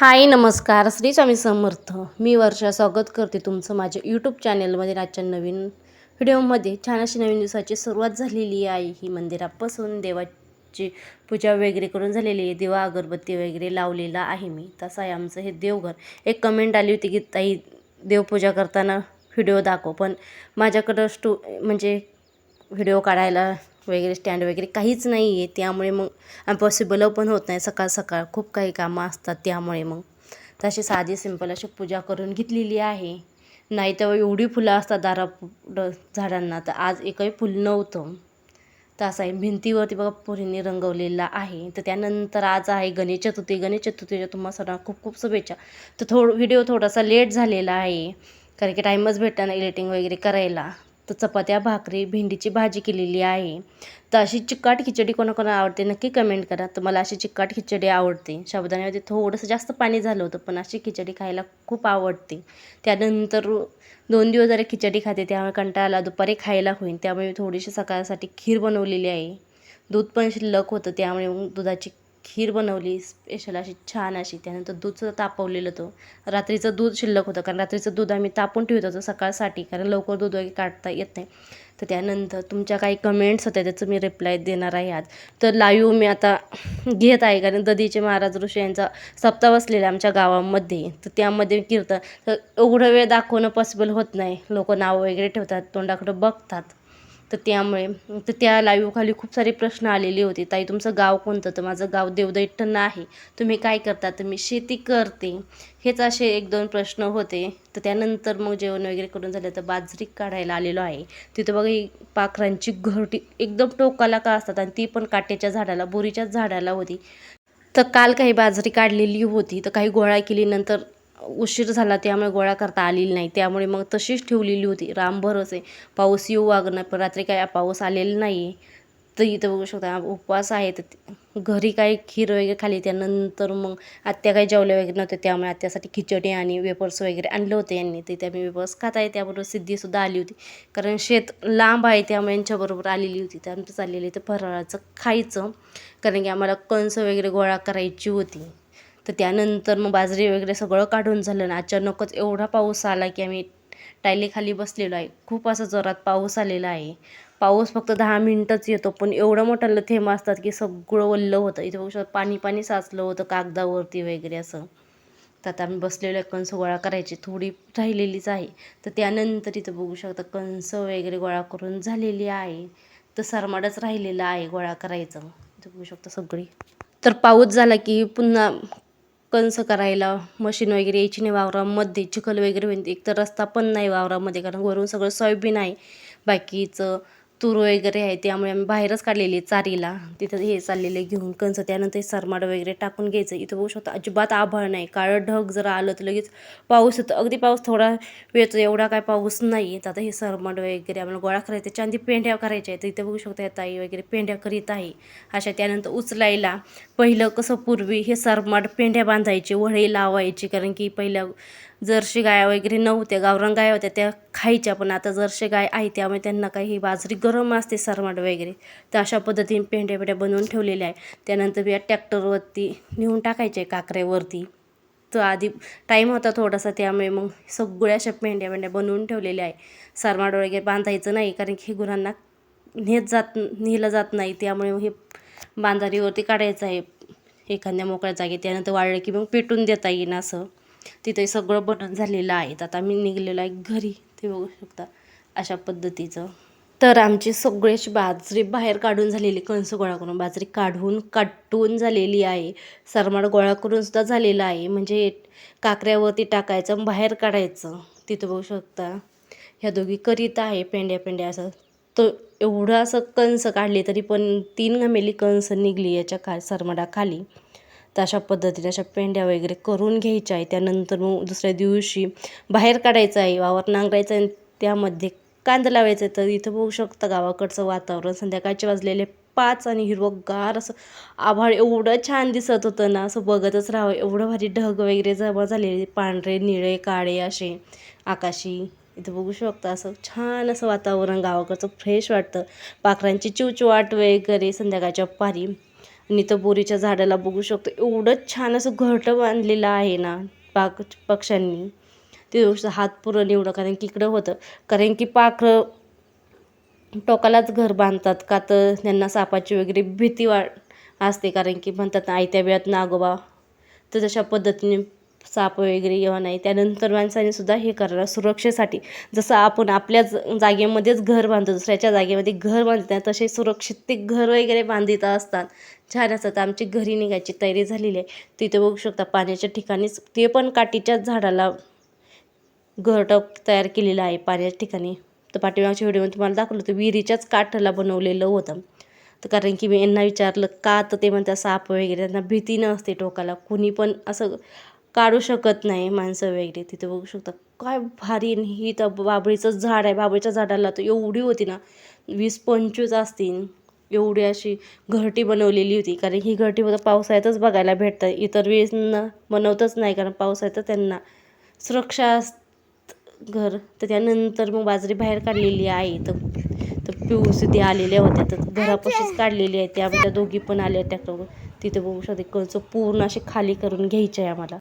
हाय नमस्कार. श्री स्वामी समर्थ. मी वर्षा स्वागत करते तुमचं माझ्या यूट्यूब चॅनलमध्ये आजच्या नवीन व्हिडिओमध्ये छान अशी नवीन दिवसाची सुरुवात झालेली आहे. ही मंदिरापासून देवाची पूजा वगैरे करून झालेली आहे. दिवा अगरबत्ती वगैरे लावलेला आहे मी. तसं आहे आमचं हे देवघर. एक कमेंट आली होती की ताई देवपूजा करताना व्हिडिओ दाखव. पण माझ्याकडं स्टू म्हणजे व्हिडिओ काढायला वगैरे स्टँड वगैरे काहीच नाही आहे त्यामुळे मग पॉसिबल पण होत नाही. सकाळ सकाळ खूप काही कामं असतात त्यामुळे मग. तशी साधी सिंपल अशी पूजा करून घेतलेली आहे. नाही तेव्हा एवढी फुलं असतात दारा झाडांना. तर आज एकही फुल नव्हतं. तर असं आहे भिंतीवरती बघा पुरींनी रंगवलेला आहे. तर त्यानंतर आज आहे गणेश चतुर्थी. गणेश चतुर्थीच्या तुम्हाला सर्वांना खूप खूप शुभेच्छा. तर थोड व्हिडिओ थोडासा लेट झालेला आहे. कारण की टाईमच भेटला नाही एडिटिंग वगैरे करायला. तर चपात्या भाकरी भेंडीची भाजी केलेली आहे. तर अशी चिकाट खिचडी कोणाकोणा आवडते नक्की कमेंट करा. तर मला अशी चिकाट खिचडी आवडते. शाबुदाण्यामध्ये थोडंसं जास्त पाणी झालं होतं पण अशी खिचडी खायला खूप आवडते. त्यानंतर दोन दिवस जरी खिचडी खाते त्यामुळे कंटाळा दुपारी खायला होईल त्यामुळे मी थोडीशी सकाळसाठी खीर बनवलेली आहे. दूध पण शिल्लक होतं त्यामुळे मग दुधाची खीर बनवली स्पेशल अशी छान अशी. त्यानंतर दूधसुद्धा तापवलेलं होतं. रात्रीचं दूध शिल्लक होतं कारण रात्रीचं दूध आम्ही तापून ठेवत होतो सकाळसाठी कारण लवकर दूध वगैरे काढता येत नाही. तर त्यानंतर तुमच्या काही कमेंट्स होत्या त्याचं मी रिप्लाय देणार आहे आज. तर लाईव्ह मी आता घेत आहे कारण ददीचे महाराज ऋषी यांचा सप्ताह बसलेला आहे आमच्या गावामध्ये. तर त्यामध्ये कीर्तन तर एवढं वेळ दाखवणं पॉसिबल होत नाही. लोक नावं वगैरे ठेवतात तोंडाकडं बघतात. तर त्यामुळे तर त्या लाईव्हखाली खूप सारे प्रश्न आलेले होते. ताई तुमचं गाव कोणतं? तर माझं गाव देवदैठण आहे. तुम्ही काय करता? तर मी शेती करते. हेच असे एक दोन प्रश्न होते. तर त्यानंतर मग जेवण वगैरे करून झालं तर बाजरी काढायला आलेलो आहे. तिथं बघा ही पाखरांची घरटी एकदम टोकाला का असतात? आणि ती पण काट्याच्या झाडाला बोरीच्याच झाडाला होती. तर काल काही बाजरी काढलेली होती. तर काही गोळा केली. नंतर उशीर झाला त्यामुळे गोळा करता आलेली नाही. त्यामुळे मग तशीच ठेवलेली होती. रामभरच आहे पाऊस येऊ वागणं पण रात्री काय पाऊस आलेला नाही तर इथं बघू शकता उपवास आहे. तर घरी काही खीर वगैरे खाली त्यानंतर मग आत्या काही जेवले वगैरे नव्हते त्यामुळे आत्यासाठी खिचडी आणि वेपर्स वगैरे आणले होते यांनी. ते त्यामुळे वेपर्स खात आहे. त्याबरोबर सिद्धीसुद्धा आली होती. कारण शेत लांब आहे त्यामुळे यांच्याबरोबर आलेली होती. त्यानंतर चाललेली तर फराळाचं खायचं. कारण की आम्हाला कंस वगैरे गोळा करायची होती. तर त्यानंतर मग बाजरी वगैरे सगळं काढून झालं आणि अचानकच एवढा पाऊस आला की आम्ही टायलीखाली बसलेलो आहे. खूप असा जोरात पाऊस आलेला आहे. पाऊस फक्त दहा मिनटंच येतो पण एवढं मोठं थेंब असतात की सगळं वल्लं होतं. इथे बघू शकतो पाणी पाणी साचलं होतं कागदावरती वगैरे असं. तर आता आम्ही बसलेलो आहे कंस गोळा करायची थोडी राहिलेलीच आहे. तर त्यानंतर इथं बघू शकता कंस वगैरे गोळा करून झालेली आहे. तर सरमाडच राहिलेलं आहे गोळा करायचं. इथं बघू शकता सगळी. तर पाऊस झाला की पुन्हा कंस करायला मशीन वगैरे यायची नाही वावरामध्ये चिखल वगैरे होईल एक तर रस्ता पण नाही वावरामध्ये कारण वरून सगळं सोयाबीन आहे. बाकीचं तूर वगैरे आहे त्यामुळे आम्ही बाहेरच काढलेली आहे चारीला. तिथं हे चाललेले घेऊन कंस त्यानंतर सरमाड वगैरे टाकून घ्यायचं. इथं बघू शकता अजिबात आभाळ नाही. काळं ढग जर आलं तर लगेच पाऊस येतो. अगदी पाऊस थोडा वेळतो एवढा काय पाऊस नाही तर आता हे सरमाड वगैरे आम्हाला गोळा करायचे चांदी पेंढ्या करायच्या आहेत. तर इथं बघू शकता या ताई वगैरे पेंढ्या करीत आहे. अशा त्यानंतर उचलायला पहिलं कसं पूर्वी हे सरमाड पेंढ्या बांधायचे वळे लावायचे. कारण की पहिल्या जर्शी गाया वगैरे नव्हत्या गावरान गाया होत्या त्या खायच्या. पण आता जर्शी गाय आहे त्यामुळे त्यांना काही बाजरी गरम असते सरमाट वगैरे. तर अशा पद्धतीने पेंड्या पेंड्या बनवून ठेवलेल्या आहे त्यानंतर या ट्रॅक्टरवरती नेऊन टाकायचे काकऱ्यावरती. तर आधी टाईम होता थोडासा त्यामुळे मग सगळ्या अशा पेंड्या पेंड्या बनवून ठेवलेल्या आहे सरमाट वगैरे बांधायचं नाही कारण की गुरांना नेत जात नेलं जात नाही. त्यामुळे हे बांधारीवरती काढायचं आहे एखाद्या मोकळ्या जागी. त्यानंतर वाळलं की मग पेटून देता येईन असं. तिथे सगळं बनवून झालेलं आहे. तर आता मी निघलेलं आहे घरी. ते बघू शकता अशा पद्धतीचं. तर आमची सगळ्याची बाजरी बाहेर काढून झालेली कणसं गोळा करून बाजरी काढून काटून झालेली आहे. सरमाड गोळा करून सुद्धा झालेला आहे. म्हणजे काकऱ्यावरती टाकायचं बाहेर काढायचं. तिथं बघू शकता. ह्या दोघी करीत आहे पेंड्या पेंड्या असं. तो एवढं असं कंस काढले तरी पण तीन घमेली कंस निघली याच्या खा सरमाडाखाली. तर अशा पद्धतीने अशा पेंड्या वगैरे करून घ्यायच्या आहे. त्यानंतर मग दुसऱ्या दिवशी बाहेर काढायचं आहे. वावर नांगरायचं आहे त्यामध्ये कांदा लावायचं आहे तर इथं बघू शकता गावाकडचं वातावरण. संध्याकाळचे वाजलेले पाच आणि हिरवंगार असं आभाळ एवढं छान दिसत होतं ना असं बघतच राहावं. एवढं भारी ढग वगैरे जमा झालेले पांढरे निळे काळे असे आकाशी. इथं बघू शकता असं छान असं वातावरण गावाकडचं फ्रेश वाटतं. पाखरांची चिवचिवाट वगैरे संध्याकाळच्या पारी. आणि इथं बोरीच्या झाडाला बघू शकतो. एवढं छान असं घरटं बांधलेलं आहे ना पाक पक्ष्यांनी. ते हात पुरं निवडं कारण की इकडं होतं. कारण की पाखरं टोकालाच घर बांधतात का तर त्यांना सापाची वगैरे भीती वाट असते. कारण की म्हणतात ना आयत्या वेळात नागोबा तर तशा पद्धतीने साप वगैरे येऊ नाही त्यानंतर माणसाने सुद्धा हे करायला सुरक्षेसाठी जसं आपण आपल्या ज- जागेमध्येच घर बांधतो दुसऱ्याच्या जागेमध्ये घर बांधतात तसे सुरक्षित ते घर वगैरे बांधित असतात. छान असतात. आमची घरी निघायची तयारी झालेली आहे. तिथे बघू शकता पाण्याच्या ठिकाणीच ते पण काठीच्याच झाडाला घरटं तयार केलेलं आहे पाण्याच्या ठिकाणी. तर पाठीमागच्या व्हिडिओमध्ये तुम्हाला दाखवलं होतं विहिरीच्याच काठाला बनवलेलं होतं. तर कारण की मी यांना विचारलं का तर ते म्हणतात साप वगैरे त्यांना भीती नसते टोकाला कुणी पण असं काढू शकत नाही माणसं वगैरे. तिथे बघू शकता काय भारी ही तर बाबळीचं झाड आहे बाबळीच्या झाडाला तर एवढी होती ना वीस पंचवीस असतील. एवढी अशी घरटी बनवलेली होती कारण ही घरटी फक्त पावसाळ्यातच बघायला भेटतं इतर वेळेस न बनवतच नाही कारण पावसाळ्यात त्यांना सुरक्षा अस घर. तर त्यानंतर मग बाजरी बाहेर काढलेली आहे तर तर पिऊस ते आलेल्या होत्या. तर घरापाशीच काढलेली आहे. त्यामध्ये दोघी पण आल्या त्या तिथे बघू शकते. कंच पूर्ण असे खाली करून घ्यायचे आहे आम्हाला.